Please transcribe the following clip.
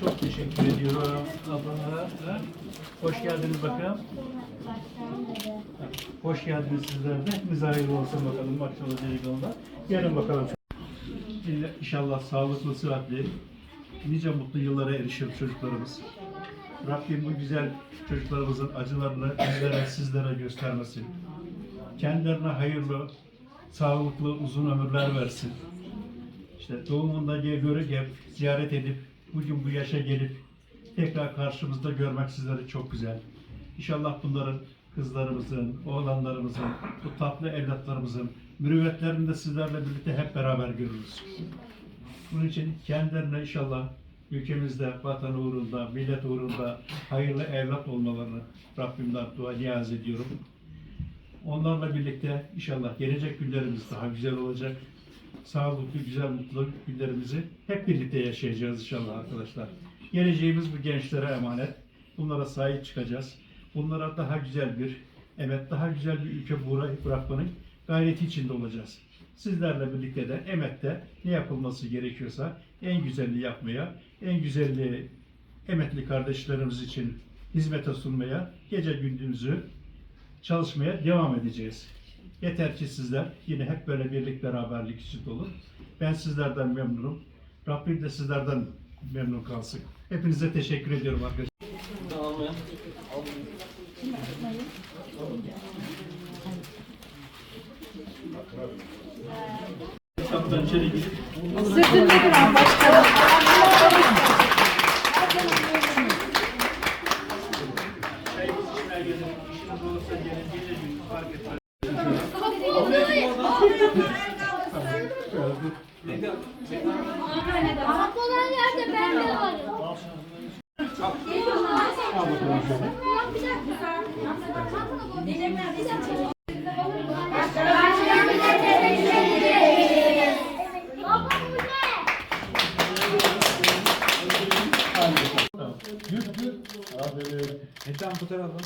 Çok teşekkür ediyorum ablalara. Hoş geldiniz bakalım. Hoş geldiniz sizler de. Hepiniz hayırlı olsun bakalım. Maşallah delikanlılar. Gelin bakalım. İnşallah sağlıklı, sıhhatli, nice mutlu yıllara erişir çocuklarımız. Rabbim bu güzel çocuklarımızın acılarını bizlere, sizlere göstermesin. Kendilerine hayırlı, sağlıklı, uzun ömürler versin. İşte doğumunda göre gel, ziyaret edip bugün bu yaşa gelip tekrar karşımızda görmek sizleri çok güzel. İnşallah bunların kızlarımızın, oğlanlarımızın, bu tatlı evlatlarımızın mürüvvetlerini de sizlerle birlikte hep beraber görürüz. Bunun için kendilerine inşallah ülkemizde, vatan uğrunda, millet uğrunda hayırlı evlat olmalarını Rabbimden dua niyaz ediyorum. Onlarla birlikte inşallah gelecek günlerimiz daha güzel olacak. Sağlıklı, güzel, mutlu günlerimizi hep birlikte yaşayacağız inşallah arkadaşlar. Geleceğimiz bu gençlere emanet. Bunlara sahip çıkacağız. Bunlara daha güzel bir, evet daha güzel bir ülke bıra- bırakmanın gayreti içinde olacağız. Sizlerle birlikte de emette ne yapılması gerekiyorsa en güzelini yapmaya, en güzelliği emetli kardeşlerimiz için hizmete sunmaya, gece gündüzü çalışmaya devam edeceğiz. Yeter ki sizler yine hep böyle birlik beraberlik içinde olun. Ben sizlerden memnunum. Rabbim de sizlerden memnun kalsın. Hepinize teşekkür ediyorum arkadaşlar. Kapıdan içeri içmeye Yürü, yürü. Aferin. Lütfen fotoğrafı.